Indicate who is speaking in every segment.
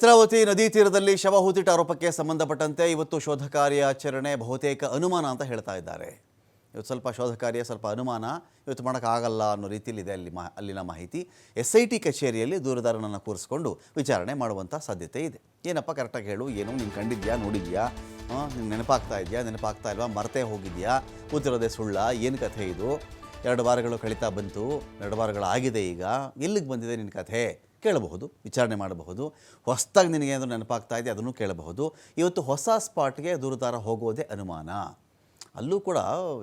Speaker 1: ನೇತ್ರಾವತಿ ನದಿ ತೀರದಲ್ಲಿ ಶವ ಹೂತಿಟ್ಟ ಆರೋಪಕ್ಕೆ ಸಂಬಂಧಪಟ್ಟಂತೆ ಇವತ್ತು ಶೋಧ ಕಾರ್ಯಾಚರಣೆ ಬಹುತೇಕ ಅನುಮಾನ ಅಂತ ಹೇಳ್ತಾ ಇದ್ದಾರೆ. ಇವತ್ತು ಸ್ವಲ್ಪ ಶೋಧ ಕಾರ್ಯ, ಸ್ವಲ್ಪ ಅನುಮಾನ, ಇವತ್ತು ಮಾಡೋಕ್ಕಾಗಲ್ಲ ಅನ್ನೋ ರೀತಿಯಲ್ಲಿದೆ ಅಲ್ಲಿ ಮಾ, ಅಲ್ಲಿನ ಮಾಹಿತಿ. ಎಸ್ ಐ ಟಿ ಕಚೇರಿಯಲ್ಲಿ ದೂರದಾರನನ್ನು ಕೂರಿಸ್ಕೊಂಡು ವಿಚಾರಣೆ ಮಾಡುವಂಥ ಸಾಧ್ಯತೆ ಇದೆ. ಏನಪ್ಪ ಕರೆಕ್ಟಾಗಿ ಹೇಳು. ಏನು, ನೀನು ಕಂಡಿದ್ಯಾ, ನೋಡಿದ್ಯಾ? ನೀನು ನೆನಪಾಗ್ತಾ ಇದೆಯಾ? ನೆನಪಾಗ್ತಾ ಇಲ್ವಾ? ಮರ್ತೇ ಹೋಗಿದೆಯಾ? ಕೂತಿರೋದೇ ಸುಳ್ಳ? ಏನು ಕಥೆ ಇದು? ಎರಡು ವಾರಗಳು ಕಳೀತಾ ಬಂತು. ಎರಡು ವಾರಗಳಾಗಿದೆ ಈಗ. ಎಲ್ಲಿಗೆ ಬಂದಿದೆ ನಿನ್ನ ಕಥೆ? ಕೇಳಬಹುದು, ವಿಚಾರಣೆ ಮಾಡಬಹುದು. ಹೊಸದಾಗಿ ನಿನಗೆ ಏನಾದರೂ ನೆನಪಾಗ್ತಾ ಇದೆ, ಅದನ್ನು ಕೇಳಬಹುದು. ಇವತ್ತು ಹೊಸ ಸ್ಪಾಟ್ಗೆ ದೂರದಾರ ಹೋಗೋದೇ ಅನುಮಾನ. ಅಲ್ಲೂ ಕೂಡ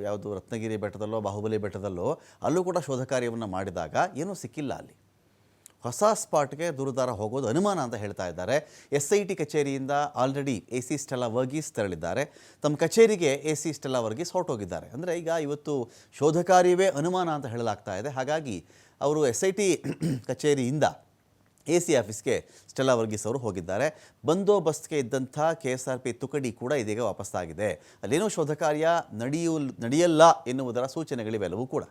Speaker 1: ಯಾವುದು ರತ್ನಗಿರಿ ಬೆಟ್ಟದಲ್ಲೋ, ಬಾಹುಬಲಿ ಬೆಟ್ಟದಲ್ಲೋ, ಅಲ್ಲೂ ಕೂಡ ಶೋಧ ಕಾರ್ಯವನ್ನು ಮಾಡಿದಾಗ ಏನೂ ಸಿಕ್ಕಿಲ್ಲ ಅಲ್ಲಿ. ಹೊಸ ಸ್ಪಾಟ್ಗೆ ದೂರದಾರ ಹೋಗೋದು ಅನುಮಾನ ಅಂತ ಹೇಳ್ತಾ ಇದ್ದಾರೆ. ಎಸ್ ಐ ಟಿ ಕಚೇರಿಯಿಂದ already A C Stella Varghese ತೆರಳಿದ್ದಾರೆ. ತಮ್ಮ ಕಚೇರಿಗೆ ಎ ಸಿ ಸ್ಟೆಲ್ಲ ವರ್ಗೀಸ್ ಹೊರಟೋಗಿದ್ದಾರೆ. ಅಂದರೆ ಈಗ ಇವತ್ತು ಶೋಧ ಕಾರ್ಯವೇ ಅನುಮಾನ ಅಂತ ಹೇಳಲಾಗ್ತಾ ಇದೆ. ಹಾಗಾಗಿ ಅವರು ಎಸ್ ಐ ಟಿ ಕಚೇರಿಯಿಂದ ಎ ಸಿ ಆಫೀಸ್ಗೆ ಸ್ಟೆಲ್ಲಾ ವರ್ಗೀಸ್ ಅವರು ಹೋಗಿದ್ದಾರೆ. ಬಂದೋಬಸ್ತ್ಗೆ ಇದ್ದಂಥ ಕೆ ಎಸ್ ಆರ್ ಪಿ ತುಕಡಿ ಕೂಡ ಇದೀಗ ವಾಪಸ್ಸಾಗಿದೆ. ಅಲ್ಲೇನೂ ಶೋಧ ಕಾರ್ಯ ನಡೆಯು, ನಡೆಯಲ್ಲ ಎನ್ನುವುದರ ಸೂಚನೆಗಳಿವೆಲ್ಲವೂ ಕೂಡ.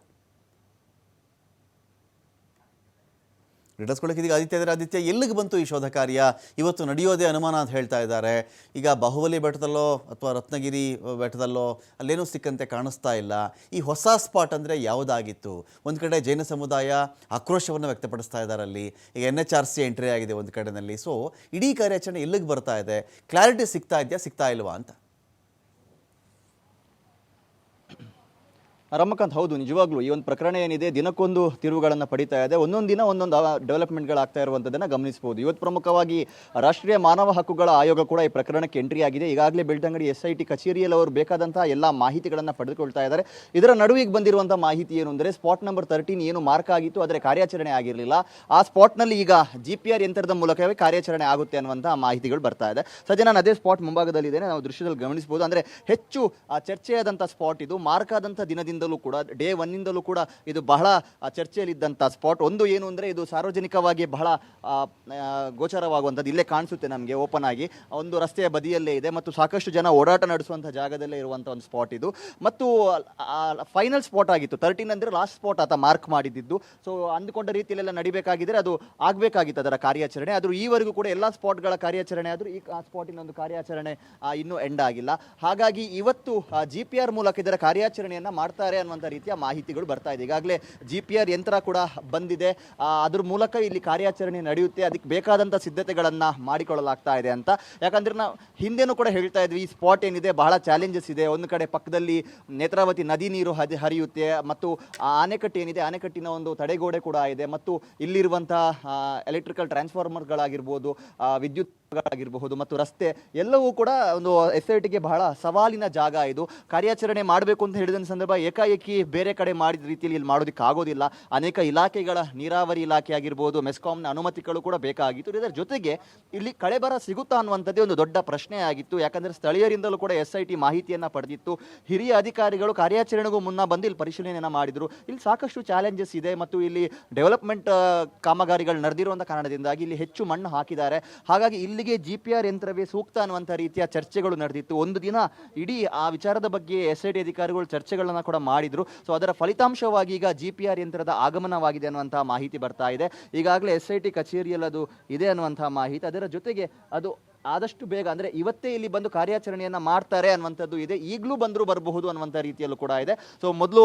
Speaker 1: ಡೀಟೇಲ್ಸ್ಕೊಳ್ಳೋಕೆ ಇದೀಗ ಆದಿತ್ಯ ಇದ್ದಾರೆ. ಆದಿತ್ಯ, ಎಲ್ಲಿಗೆ ಬಂತು ಈ ಶೋಧ ಕಾರ್ಯ? ಇವತ್ತು ನಡೆಯೋದೇ ಅನುಮಾನ ಅಂತ ಹೇಳ್ತಾ ಇದ್ದಾರೆ. ಈಗ ಬಾಹುಬಲಿ ಬೆಟ್ಟದಲ್ಲೋ ಅಥವಾ ರತ್ನಗಿರಿ ಬೆಟ್ಟದಲ್ಲೋ ಅಲ್ಲೇನೂ ಸಿಕ್ಕಂತೆ ಕಾಣಿಸ್ತಾ ಇಲ್ಲ. ಈ ಹೊಸ ಸ್ಪಾಟ್ ಅಂದರೆ ಯಾವುದಾಗಿತ್ತು? ಒಂದು ಕಡೆ ಜೈನ ಸಮುದಾಯ ಆಕ್ರೋಶವನ್ನು ವ್ಯಕ್ತಪಡಿಸ್ತಾ ಇದ್ದಾರೆ ಅಲ್ಲಿ. ಈಗ N H R C entry ಆಗಿದೆ ಒಂದು ಕಡೆಯಲ್ಲಿ ಸೊ ಇಡೀ ಕಾರ್ಯಾಚರಣೆ ಎಲ್ಲಿಗೆ ಬರ್ತಾ ಇದೆ? ಕ್ಲಾರಿಟಿ ಸಿಗ್ತಾ ಇದೆಯಾ, ಸಿಗ್ತಾ ಇಲ್ವಾ ಅಂತ?
Speaker 2: ರಮಕಾಂತ್, ಹೌದು, ನಿಜವಾಗ್ಲೂ ಈ ಒಂದು ಪ್ರಕರಣ ಏನಿದೆ, ದಿನಕ್ಕೊಂದು ತಿರುವುಗಳನ್ನು ಪಡಿತಾ ಇದೆ. ಒಂದೊಂದು ದಿನ ಒಂದೊಂದು ಡೆವಲಪ್ಮೆಂಟ್ಗಳಾಗ್ತಾ ಇರುವಂಥದ್ದನ್ನು ಗಮನಿಸಬಹುದು. ಇವತ್ತು ಪ್ರಮುಖವಾಗಿ ರಾಷ್ಟ್ರೀಯ ಮಾನವ ಹಕ್ಕುಗಳ ಆಯೋಗ ಕೂಡ ಈ ಪ್ರಕರಣಕ್ಕೆ ಎಂಟ್ರಿ ಆಗಿದೆ. ಈಗಾಗಲೇ ಬೆಳ್ತಂಗಡಿ ಎಸ್ ಐ ಟಿ ಕಚೇರಿಯಲ್ಲಿ ಅವರು ಬೇಕಾದಂತಹ ಎಲ್ಲ ಮಾಹಿತಿಗಳನ್ನು ಪಡೆದುಕೊಳ್ತಾ ಇದ್ದಾರೆ. ಇದರ ನಡುವಿಗೆ ಬಂದಿರುವಂಥ ಮಾಹಿತಿ ಏನು ಅಂದರೆ ಸ್ಪಾಟ್ ನಂಬರ್ ತರ್ಟೀನ್ ಏನು ಮಾರ್ಕ್ ಆಗಿತ್ತು, ಆದರೆ ಕಾರ್ಯಾಚರಣೆ ಆಗಿರಲಿಲ್ಲ. ಆ ಸ್ಪಾಟ್ನಲ್ಲಿ ಈಗ ಜಿ ಪಿ ಆರ್ ಯಂತ್ರದ ಮೂಲಕವೇ ಕಾರ್ಯಾಚರಣೆ ಆಗುತ್ತೆ ಅನ್ನುವಂತಹ ಮಾಹಿತಿಗಳು ಬರ್ತಾ ಇದೆ. ಸದ್ಯ ನಾನು ಅದೇ ಸ್ಪಾಟ್ ಮುಂಭಾಗದಲ್ಲಿದ್ದೇನೆ. ನಾವು ದೃಶ್ಯದಲ್ಲಿ ಗಮನಿಸಬಹುದು. ಅಂದರೆ ಹೆಚ್ಚು ಚರ್ಚೆಯಾದಂಥ ಸ್ಪಾಟ್ ಇದು. ಮಾರ್ಕ್ ಆದಂಥ ದಿನದಿಂದಲೂ ಕೂಡ ಡೇ ಒನ್ನಿಂದಲೂ ಕೂಡ ಇದು ಬಹಳ ಚರ್ಚೆಯಲ್ಲಿದ್ದಂಥ ಸ್ಪಾಟ್ ಒಂದು ಏನು ಅಂದರೆ ಇದು ಸಾರ್ವಜನಿಕವಾಗಿ ಬಹಳ ಗೋಚರವಾಗುವಂಥದ್ದು ಇಲ್ಲೇ ಕಾಣಿಸುತ್ತೆ ನಮಗೆ ಓಪನ್ ಆಗಿ. ಒಂದು ರಸ್ತೆಯ ಬದಿಯಲ್ಲೇ ಇದೆ ಮತ್ತು ಸಾಕಷ್ಟು ಜನ ಓಡಾಟ ನಡೆಸುವಂಥ ಜಾಗದಲ್ಲೇ ಇರುವಂಥ ಒಂದು ಸ್ಪಾಟ್ ಇದು. ಮತ್ತು ಫೈನಲ್ ಸ್ಪಾಟ್ ಆಗಿತ್ತು. ತರ್ಟೀನ್ ಅಂದರೆ ಲಾಸ್ಟ್ ಸ್ಪಾಟ್ ಆತ ಮಾರ್ಕ್ ಮಾಡಿದ್ದು. ಸೊ ಅಂದುಕೊಂಡ ರೀತಿಯಲ್ಲೆಲ್ಲ ನಡಿಬೇಕಾಗಿದ್ದರೆ ಅದು ಆಗಬೇಕಾಗಿತ್ತು ಅದರ ಕಾರ್ಯಾಚರಣೆ. ಆದರೂ ಈವರೆಗೂ ಕೂಡ ಎಲ್ಲ ಸ್ಪಾಟ್ಗಳ ಕಾರ್ಯಾಚರಣೆ ಆದರೂ ಈ ಸ್ಪಾಟಿನ ಒಂದು ಕಾರ್ಯಾಚರಣೆ ಇನ್ನೂ ಎಂಡ್ ಆಗಿಲ್ಲ. ಹಾಗಾಗಿ ಇವತ್ತು ಜಿ ಪಿ ಆರ್ ಮೂಲಕ ಇದರ ಕಾರ್ಯಾಚರಣೆಯನ್ನು ಮಾಡ್ತಾರೆ ಅನ್ನುವಂಥ ರೀತಿಯ ಮಾಹಿತಿಗಳು ಬರ್ತಾ ಇದೆ. ಈಗಾಗಲೇ ಜಿ ಪಿ ಆರ್ ಯಂತ್ರ ಕೂಡ ಬಂದಿದೆ. ಅದ್ರ ಮೂಲಕ ಇಲ್ಲಿ ಕಾರ್ಯಾಚರಣೆ ನಡೆಯುತ್ತೆ. ಅದಕ್ಕೆ ಬೇಕಾದಂಥ ಸಿದ್ಧತೆಗಳನ್ನು ಮಾಡಿಕೊಳ್ಳಲಾಗ್ತಾ ಇದೆ ಅಂತ. ಯಾಕಂದ್ರೆ ನಾವು ಹಿಂದೆನೂ ಕೂಡ ಹೇಳ್ತಾ ಇದ್ವಿ ಈ ಸ್ಪಾಟ್ ಏನಿದೆ ಬಹಳ ಚಾಲೆಂಜಸ್ ಇದೆ. ಒಂದು ಕಡೆ ಪಕ್ಕದಲ್ಲಿ ನೇತ್ರಾವತಿ ನದಿ ನೀರು ಹದಿ ಹರಿಯುತ್ತೆ. ಮತ್ತು ಆ ಆಣೆಕಟ್ಟು ಏನಿದೆ ಆನೆಕಟ್ಟಿನ ಒಂದು ತಡೆಗೋಡೆ ಕೂಡ ಇದೆ. ಮತ್ತು ಇಲ್ಲಿರುವಂತಹ ಎಲೆಕ್ಟ್ರಿಕಲ್ ಟ್ರಾನ್ಸ್ಫಾರ್ಮರ್ಗಳಾಗಿರ್ಬೋದು ಆ, ವಿದ್ಯುತ್ಗಳಾಗಿರಬಹುದು ಮತ್ತು ರಸ್ತೆ ಎಲ್ಲವೂ ಕೂಡ ಒಂದು ಎಸ್ ಐ ಟಿಗೆ ಬಹಳ ಸವಾಲಿನ ಜಾಗ ಇದು. ಕಾರ್ಯಾಚರಣೆ ಮಾಡಬೇಕು ಅಂತ ಹೇಳಿದ ಸಂದರ್ಭ ಏಕಾಏಕಿ ಬೇರೆ ಕಡೆ ಮಾಡಿದ ರೀತಿಯಲ್ಲಿ ಇಲ್ಲಿ ಮಾಡೋದಕ್ಕೆ ಆಗೋದಿಲ್ಲ. ಅನೇಕ ಇಲಾಖೆಗಳ ನೀರಾವರಿ ಇಲಾಖೆ ಆಗಿರ್ಬೋದು, ಮೆಸ್ಕಾಂನ ಅನುಮತಿಗಳು ಕೂಡ ಬೇಕಾಗಿತ್ತು. ಇದರ ಜೊತೆಗೆ ಇಲ್ಲಿ ಕಳೆಬರ ಸಿಗುತ್ತಾ ಅನ್ನುವಂಥದ್ದೇ ಒಂದು ದೊಡ್ಡ ಪ್ರಶ್ನೆ ಆಗಿತ್ತು ಯಾಕಂದ್ರೆ ಸ್ಥಳೀಯರಿಂದಲೂ ಕೂಡ ಎಸ್ ಐ ಟಿ ಮಾಹಿತಿಯನ್ನು ಪಡೆದಿತ್ತು. ಹಿರಿಯ ಅಧಿಕಾರಿಗಳು ಕಾರ್ಯಾಚರಣೆಗೂ ಮುನ್ನ ಬಂದು ಇಲ್ಲಿ ಪರಿಶೀಲನೆಯನ್ನು ಮಾಡಿದರು. ಇಲ್ಲಿ ಸಾಕಷ್ಟು ಚಾಲೆಂಜಸ್ ಇದೆ ಮತ್ತು ಇಲ್ಲಿ ಡೆವಲಪ್ಮೆಂಟ್ ಕಾಮಗಾರಿಗಳು ನಡೆದಿರುವಂಥ ಕಾರಣದಿಂದಾಗಿ ಇಲ್ಲಿ ಹೆಚ್ಚು ಮಣ್ಣು ಹಾಕಿದ್ದಾರೆ. ಹಾಗಾಗಿ ಇಲ್ಲಿಗೆ ಜಿ ಪಿ ಆರ್ ಯಂತ್ರವೇ ಸೂಕ್ತ ಅನ್ನುವಂಥ ರೀತಿಯ ಚರ್ಚೆಗಳು ನಡೆದಿತ್ತು. ಒಂದು ದಿನ ಇಡೀ ಆ ವಿಚಾರದ ಬಗ್ಗೆ ಎಸ್ ಐ ಟಿ ಅಧಿಕಾರಿಗಳು ಚರ್ಚೆಗಳನ್ನು ಕೂಡ ಮಾಡಿದರು. ಸೊ ಅದರ ಫಲಿತಾಂಶವಾಗಿ ಈಗ ಜಿ ಪಿ ಆರ್ ಯಂತ್ರದ ಆಗಮನವಾಗಿದೆ ಅನ್ನುವಂಥ ಮಾಹಿತಿ ಬರ್ತಾ ಇದೆ. ಈಗಾಗಲೇ ಎಸ್ ಐ ಟಿ ಕಚೇರಿಯಲ್ಲಿ ಅದು ಇದೆ ಅನ್ನುವಂಥ ಮಾಹಿತಿ. ಅದರ ಜೊತೆಗೆ ಅದು ಆದಷ್ಟು ಬೇಗ, ಅಂದರೆ ಇವತ್ತೇ ಇಲ್ಲಿ ಬಂದು ಕಾರ್ಯಾಚರಣೆಯನ್ನು ಮಾಡ್ತಾರೆ ಅನ್ನುವಂಥದ್ದು ಇದೆ. ಈಗಲೂ ಬಂದರೂ ಬರಬಹುದು ಅನ್ನುವಂಥ ರೀತಿಯಲ್ಲೂ ಕೂಡ ಇದೆ. ಸೊ ಮೊದಲು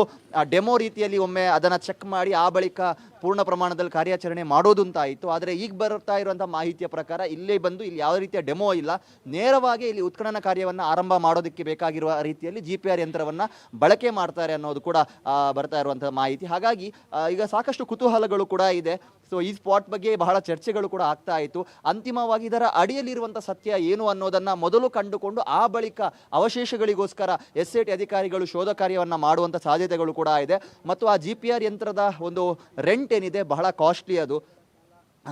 Speaker 2: ಡೆಮೋ ರೀತಿಯಲ್ಲಿ ಒಮ್ಮೆ ಅದನ್ನು ಚೆಕ್ ಮಾಡಿ, ಆ ಬಳಿಕ ಪೂರ್ಣ ಪ್ರಮಾಣದಲ್ಲಿ ಕಾರ್ಯಾಚರಣೆ ಮಾಡೋದು ಅಂತ ಆಯಿತು ಆದರೆ ಈಗ ಬರ್ತಾ ಇರುವಂಥ ಮಾಹಿತಿಯ ಪ್ರಕಾರ ಇಲ್ಲೇ ಬಂದು ಇಲ್ಲಿ ಯಾವ ರೀತಿಯ ಡೆಮೋ ಇಲ್ಲ. ನೇರವಾಗಿ ಇಲ್ಲಿ ಉತ್ಖನನ ಕಾರ್ಯವನ್ನು ಆರಂಭ ಮಾಡೋದಕ್ಕೆ ಬೇಕಾಗಿರುವ ರೀತಿಯಲ್ಲಿ ಜಿ ಪಿ ಆರ್ ಯಂತ್ರವನ್ನು ಬಳಕೆ ಮಾಡ್ತಾರೆ ಅನ್ನೋದು ಕೂಡ ಬರ್ತಾ ಇರುವಂಥ ಮಾಹಿತಿ. ಹಾಗಾಗಿ ಈಗ ಸಾಕಷ್ಟು ಕುತೂಹಲಗಳು ಕೂಡ ಇದೆ. ಸೊ ಈ ಸ್ಪಾಟ್ ಬಗ್ಗೆ ಬಹಳ ಚರ್ಚೆಗಳು ಕೂಡ ಆಗ್ತಾ ಇತ್ತು. ಅಂತಿಮವಾಗಿ ಇದರ ಅಡಿಯಲ್ಲಿರುವಂಥ ಸತ್ಯ ಏನು ಅನ್ನೋದನ್ನ ಮೊದಲು ಕಂಡುಕೊಂಡು ಆ ಬಳಿಕ ಅವಶೇಷಗಳಿಗೋಸ್ಕರ ಎಸ್ ಐ ಟಿ ಅಧಿಕಾರಿಗಳು ಶೋಧ ಕಾರ್ಯವನ್ನು ಮಾಡುವಂಥ ಸಾಧ್ಯತೆಗಳು ಕೂಡ ಇದೆ. ಮತ್ತು ಆ ಜಿ ಪಿ ಆರ್ ಯಂತ್ರದ ಒಂದು ರೆಂಟ್ ಏನಿದೆ, ಬಹಳ ಕಾಸ್ಟ್ಲಿ ಅದು.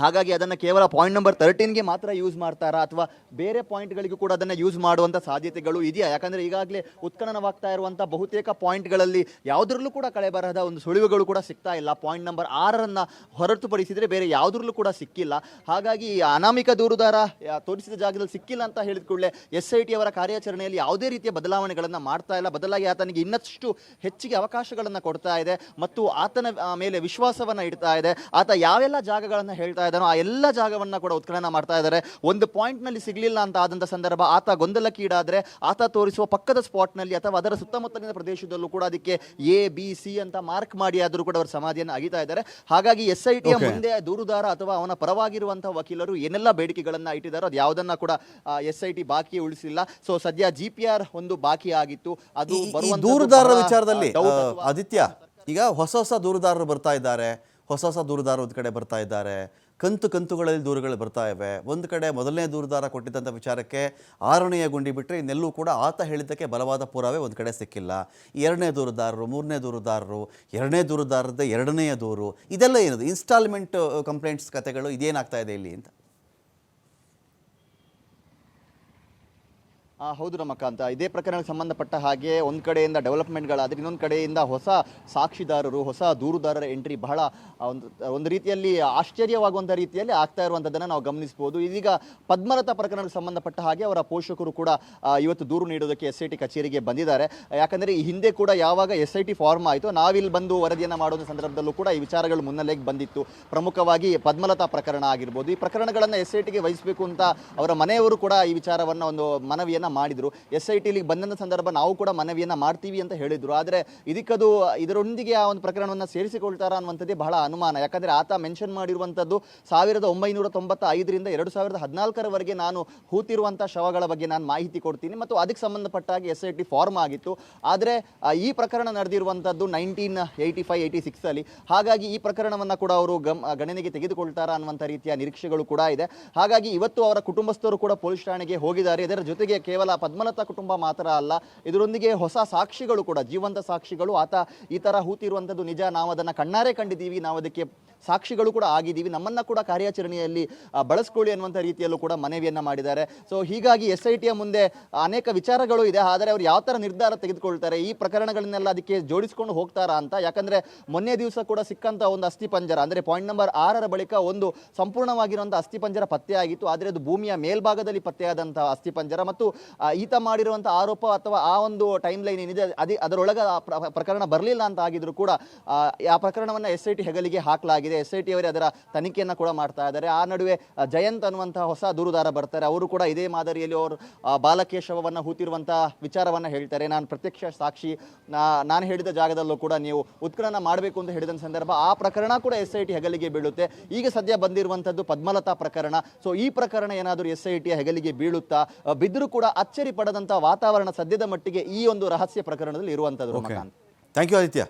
Speaker 2: ಹಾಗಾಗಿ ಅದನ್ನು ಕೇವಲ ಪಾಯಿಂಟ್ ನಂಬರ್ ತರ್ಟೀನ್ಗೆ ಮಾತ್ರ ಯೂಸ್ ಮಾಡ್ತಾರಾ? ಅಥವಾ ಬೇರೆ ಪಾಯಿಂಟ್ಗಳಿಗೂ ಕೂಡ ಅದನ್ನು ಯೂಸ್ ಮಾಡುವಂಥ ಸಾಧ್ಯತೆಗಳು ಇದೆಯಾ? ಯಾಕಂದರೆ ಈಗಾಗಲೇ ಉತ್ಖನನವಾಗ್ತಾ ಇರುವಂಥ ಬಹುತೇಕ ಪಾಯಿಂಟ್ಗಳಲ್ಲಿ ಯಾವುದರಲ್ಲೂ ಕೂಡ ಕಳೆ ಬರಹದ ಒಂದು ಸುಳಿವುಗಳು ಕೂಡ ಸಿಗ್ತಾ ಇಲ್ಲ. ಪಾಯಿಂಟ್ ನಂಬರ್ ಆರನ್ನು ಹೊರತುಪಡಿಸಿದರೆ ಬೇರೆ ಯಾವುದರಲ್ಲೂ ಕೂಡ ಸಿಕ್ಕಿಲ್ಲ. ಹಾಗಾಗಿ ಈ ಅನಾಮಿಕ ದೂರುದಾರ ತೋರಿಸಿದ ಜಾಗದಲ್ಲಿ ಸಿಕ್ಕಿಲ್ಲ ಅಂತ ಹೇಳಿದ ಕೂಡಲೇ ಎಸ್ ಐ ಟಿ ಅವರ ಕಾರ್ಯಾಚರಣೆಯಲ್ಲಿ ಯಾವುದೇ ರೀತಿಯ ಬದಲಾವಣೆಗಳನ್ನು ಮಾಡ್ತಾ ಇಲ್ಲ. ಬದಲಾಗಿ ಆತನಿಗೆ ಇನ್ನಷ್ಟು ಹೆಚ್ಚಿಗೆ ಅವಕಾಶಗಳನ್ನು ಕೊಡ್ತಾ ಇದೆ ಮತ್ತು ಆತನ ಮೇಲೆ ವಿಶ್ವಾಸವನ್ನು ಇಡ್ತಾ ಇದೆ. ಆತ ಯಾವೆಲ್ಲ ಜಾಗಗಳನ್ನು ಹೇಳ್ತಾ ಇದ್ದಾನೋ ಆ ಎಲ್ಲ ಜಾಗವನ್ನ ಕೂಡ ಉತ್ಖನನ ಮಾಡ್ತಾ ಇದ್ದಾರೆ. ಒಂದು ಪಾಯಿಂಟ್ನಲ್ಲಿ ಸಿಗ್ಲಿಲ್ಲ ಅಂತ ಆದಂತ ಸಂದರ್ಭ ಆತ ಗೊಂದಲಕ್ಕೀಡಾದ್ರೆ ಆತ ತೋರಿಸುವ ಪಕ್ಕದ ಸ್ಪಾಟ್ನಲ್ಲಿ ಅಥವಾ ಅದರ ಸುತ್ತಮುತ್ತಲಿನ ಪ್ರದೇಶದಲ್ಲೂ ಕೂಡ ಅದಕ್ಕೆ ಎ ಬಿ ಸಿ ಅಂತ ಮಾರ್ಕ್ ಮಾಡಿ ಆದರೂ ಕೂಡ ಅವರು ಸಮಾಧಿಯನ್ನು ಅಗಿತಾ ಇದ್ದಾರೆ. ಹಾಗಾಗಿ ಎಸ್ ಐ ಟಿಯ ಮುಂದೆ ದೂರುದಾರ ಅಥವಾ ಅವನ ಪರವಾಗಿರುವಂತಹ ವಕೀಲರು ಏನೆಲ್ಲ ಬೇಡಿಕೆಗಳನ್ನ ಇಟ್ಟಿದ್ದಾರೋ ಅದು ಯಾವುದನ್ನ ಕೂಡ ಎಸ್ ಐ ಟಿ ಬಾಕಿ ಉಳಿಸಿಲ್ಲ. ಸೊ ಸದ್ಯ ಜಿ ಪಿ ಆರ್ ಒಂದು ಬಾಕಿ ಆಗಿತ್ತು. ಅದು
Speaker 1: ದೂರುದಾರರ ವಿಚಾರದಲ್ಲಿ ಆದಿತ್ಯ ಈಗ ಹೊಸ ಹೊಸ ದೂರುದಾರರು ಬರ್ತಾ ಇದ್ದಾರೆ. ಹೊಸ ಹೊಸ ದೂರುದಾರರು ಒಂದು ಕಡೆ ಬರ್ತಾ ಇದ್ದಾರೆ. ಕಂತು ಕಂತುಗಳಲ್ಲಿ ದೂರುಗಳು ಬರ್ತಾ ಇವೆ. ಒಂದು ಕಡೆ ಮೊದಲನೇ ದೂರುದಾರ ಕೊಟ್ಟಿದ್ದಂಥ ವಿಚಾರಕ್ಕೆ ಆರನೆಯ ಗುಂಡಿ ಬಿಟ್ಟರೆ ಇನ್ನೆಲ್ಲೂ ಕೂಡ ಆತ ಹೇಳಿದ್ದಕ್ಕೆ ಬಲವಾದ ಪುರಾವೆ ಒಂದು ಕಡೆ ಸಿಕ್ಕಿಲ್ಲ. ಎರಡನೇ ದೂರುದಾರರು, ಮೂರನೇ ದೂರುದಾರರು, ಎರಡನೇ ದೂರುದಾರರದ ಎರಡನೆಯ ದೂರು. ಇದೆಲ್ಲ ಏನದು? ಇನ್ಸ್ಟಾಲ್ಮೆಂಟ್ ಕಂಪ್ಲೇಂಟ್ಸ್ ಕತೆಗಳು ಇದೇನಾಗ್ತಾ ಇದೆ ಇಲ್ಲಿ ಅಂತ?
Speaker 2: ಹೌದು ರಮಕಾಂತ. ಇದೇ ಪ್ರಕರಣಕ್ಕೆ ಸಂಬಂಧಪಟ್ಟ ಹಾಗೆ ಒಂದು ಕಡೆಯಿಂದ ಡೆವಲಪ್ಮೆಂಟ್ಗಳಾದ್ರೆ ಇನ್ನೊಂದು ಕಡೆಯಿಂದ ಹೊಸ ಸಾಕ್ಷಿದಾರರು, ಹೊಸ ದೂರುದಾರರ ಎಂಟ್ರಿ ಬಹಳ ಒಂದು ಒಂದು ರೀತಿಯಲ್ಲಿ ಆಶ್ಚರ್ಯವಾಗುವಂಥ ರೀತಿಯಲ್ಲಿ ಆಗ್ತಾ ಇರುವಂಥದ್ದನ್ನು ನಾವು ಗಮನಿಸಬಹುದು ಇದೀಗ ಪದ್ಮಲತಾ ಪ್ರಕರಣಕ್ಕೆ ಸಂಬಂಧಪಟ್ಟ ಹಾಗೆ ಅವರ ಪೋಷಕರು ಕೂಡ ಇವತ್ತು ದೂರು ನೀಡೋದಕ್ಕೆ ಎಸ್ ಐ ಟಿ ಕಚೇರಿಗೆ ಬಂದಿದ್ದಾರೆ. ಯಾಕಂದರೆ ಈ ಹಿಂದೆ ಕೂಡ ಯಾವಾಗ ಎಸ್ ಐ ಟಿ ಫಾರ್ಮ್ ಆಯಿತು, ನಾವಿಲ್ಲಿ ಬಂದು ವರದಿಯನ್ನು ಮಾಡುವ ಸಂದರ್ಭದಲ್ಲೂ ಕೂಡ ಈ ವಿಚಾರಗಳು ಮುನ್ನೆಲೆಗೆ ಬಂದಿತ್ತು. ಪ್ರಮುಖವಾಗಿ ಪದ್ಮಲತಾ ಪ್ರಕರಣ ಆಗಿರ್ಬೋದು. ಈ ಪ್ರಕರಣಗಳನ್ನು ಎಸ್ ಐ ಟಿಗೆ ವಹಿಸಬೇಕು ಅಂತ ಅವರ ಮನೆಯವರು ಕೂಡ ಈ ವಿಚಾರವನ್ನು ಒಂದು ಮನವಿಯನ್ನು ಮಾಡಿದ್ರು. ಎಸ್ ಐ ಟಿಲಿ ಬಂದಂಥ ಸಂದರ್ಭ ನಾವು ಕೂಡ ಮನವಿಯನ್ನು ಮಾಡ್ತೀವಿ ಅಂತ ಹೇಳಿದರು. ಆದರೆ ಇದಕ್ಕದು, ಇದರೊಂದಿಗೆ ಆ ಒಂದು ಪ್ರಕರಣವನ್ನು ಸೇರಿಸಿಕೊಳ್ತಾರಾ ಅನ್ನುವಂಥದ್ದೇ ಬಹಳ ಅನುಮಾನ. ಯಾಕಂದರೆ ಆತ ಮೆನ್ಷನ್ ಮಾಡಿರುವಂಥದ್ದು ಸಾವಿರದ ಒಂಬೈನೂರ ತೊಂಬತ್ತ ಐದರಿಂದ ಎರಡು ಸಾವಿರದ ಹದಿನಾಲ್ಕರವರೆಗೆ ನಾನು ಹೂತಿರುವಂಥ ಶವಗಳ ಬಗ್ಗೆ ನಾನು ಮಾಹಿತಿ ಕೊಡ್ತೀನಿ. ಮತ್ತು ಅದಕ್ಕೆ ಸಂಬಂಧಪಟ್ಟ ಹಾಗೆ ಎಸ್ ಐ ಟಿ ಫಾರ್ಮ್ ಆಗಿತ್ತು. ಆದರೆ ಈ ಪ್ರಕರಣ ನಡೆದಿರುವಂಥದ್ದು ನೈನ್ಟೀನ್ ಏಯ್ಟಿ ಫೈವ್, ಏಯ್ಟಿ ಸಿಕ್ಸಲ್ಲಿ ಹಾಗಾಗಿ ಈ ಪ್ರಕರಣವನ್ನು ಕೂಡ ಅವರು ಗಮ್, ಗಣನೆಗೆ ತೆಗೆದುಕೊಳ್ತಾರಾ ಅನ್ನುವಂಥ ರೀತಿಯ ನಿರೀಕ್ಷೆಗಳು ಕೂಡ ಇದೆ. ಹಾಗಾಗಿ ಇವತ್ತು ಅವರ ಕುಟುಂಬಸ್ಥರು ಕೂಡ ಪೊಲೀಸ್ ಠಾಣೆಗೆ ಹೋಗಿದ್ದಾರೆ. ಇದರ ಜೊತೆಗೆ ಕೇವಲ ಪದ್ಮಲತಾ ಕುಟುಂಬ ಮಾತ್ರ ಅಲ್ಲ, ಇದರೊಂದಿಗೆ ಹೊಸ ಸಾಕ್ಷಿಗಳು ಕೂಡ, ಜೀವಂತ ಸಾಕ್ಷಿಗಳು. ಆತ ಈ ಥರ ಹೂತಿರುವಂಥದ್ದು ನಿಜ. ನಾವು ಅದನ್ನು ಕಣ್ಣಾರೆ ಕಂಡಿದ್ದೀವಿ. ನಾವು ಅದಕ್ಕೆ ಸಾಕ್ಷಿಗಳು ಕೂಡ ಆಗಿದ್ದೀವಿ. ನಮ್ಮನ್ನ ಕೂಡ ಕಾರ್ಯಾಚರಣೆಯಲ್ಲಿ ಬಳಸ್ಕೊಳ್ಳಿ ಅನ್ನುವಂಥ ರೀತಿಯಲ್ಲೂ ಕೂಡ ಮನವಿಯನ್ನು ಮಾಡಿದ್ದಾರೆ. ಸೊ ಹೀಗಾಗಿ ಎಸ್ ಐ ಟಿಯ ಮುಂದೆ ಅನೇಕ ವಿಚಾರಗಳು ಇದೆ. ಆದರೆ ಅವರು ಯಾವ ಥರ ನಿರ್ಧಾರ ತೆಗೆದುಕೊಳ್ತಾರೆ? ಈ ಪ್ರಕರಣಗಳನ್ನೆಲ್ಲ ಅದಕ್ಕೆ ಜೋಡಿಸ್ಕೊಂಡು ಹೋಗ್ತಾರಾ ಅಂತ? ಯಾಕಂದ್ರೆ ಮೊನ್ನೆ ದಿವಸ ಕೂಡ ಸಿಕ್ಕಂತ ಒಂದು ಅಸ್ಥಿಪಂಜರ ಅಂದ್ರೆ ಪಾಯಿಂಟ್ ನಂಬರ್ ಆರರ ಬಳಿಕ ಒಂದು ಸಂಪೂರ್ಣವಾಗಿರುವಂತಹ ಅಸ್ಥಿಪಂಜರ ಪತ್ತೆ ಆಗಿತ್ತು ಆದರೆ ಅದು ಭೂಮಿಯ ಮೇಲ್ಭಾಗದಲ್ಲಿ ಪತ್ತೆಯಾದಂತಹ ಅಸ್ಥಿಪಂಜರ ಮತ್ತು ಈತ ಮಾಡಿರುವಂತಹ ಆರೋಪ ಅಥವಾ ಆ ಒಂದು ಟೈಮ್ ಲೈನ್ ಏನಿದೆ ಅದೇ ಅದರೊಳಗೆ ಪ್ರಕರಣ ಬರಲಿಲ್ಲ ಅಂತ ಆಗಿದ್ರು ಕೂಡ ಆ, ಪ್ರಕರಣವನ್ನು ಎಸ್ ಐ ಟಿ ಹೆಗಲಿಗೆ ಹಾಕಲಾಗಿದೆ. ಎಸ್ ಐ ಟಿ ಅವರೇ ಅದರ ತನಿಖೆಯನ್ನು ಕೂಡ ಮಾಡ್ತಾ ಇದ್ದಾರೆ. ಆ ನಡುವೆ ಜಯಂತ್ ಅನ್ನುವಂತಹ ಹೊಸ ದೂರುದಾರ ಬರ್ತಾರೆ. ಅವರು ಕೂಡ ಇದೇ ಮಾದರಿಯಲ್ಲಿ ಅವರು ಬಾಲಕೇಶವವನ್ನು ಹೂತಿರುವಂಥ ವಿಚಾರವನ್ನು ಹೇಳ್ತಾರೆ. ನಾನು ಪ್ರತ್ಯಕ್ಷ ಸಾಕ್ಷಿ ನಾನು ಹೇಳಿದ ಜಾಗದಲ್ಲೂ ಕೂಡ ನೀವು ಉತ್ಖನನ ಮಾಡಬೇಕು ಅಂತ ಹೇಳಿದ ಸಂದರ್ಭ ಆ ಪ್ರಕರಣ ಕೂಡ ಎಸ್ ಐ ಟಿ ಹೆಗಲಿಗೆ ಬೀಳುತ್ತೆ. ಈಗ ಸದ್ಯ ಬಂದಿರುವಂಥದ್ದು ಪದ್ಮಲತಾ ಪ್ರಕರಣ. ಸೊ ಈ ಪ್ರಕರಣ ಏನಾದರೂ ಎಸ್ ಐ ಟಿಯ ಹೆಗಲಿಗೆ ಬೀಳುತ್ತಾ? ಬಿದ್ದರೂ ಕೂಡ ಅಚ್ಚರಿ ಪಡದಂತಹ ವಾತಾವರಣ ಸದ್ಯದ ಮಟ್ಟಿಗೆ ಈ ಒಂದು ರಹಸ್ಯ ಪ್ರಕರಣದಲ್ಲಿ ಇರುವಂತದ್ದು
Speaker 1: ಥ್ಯಾಂಕ್ ಯು ಆದಿತ್ಯ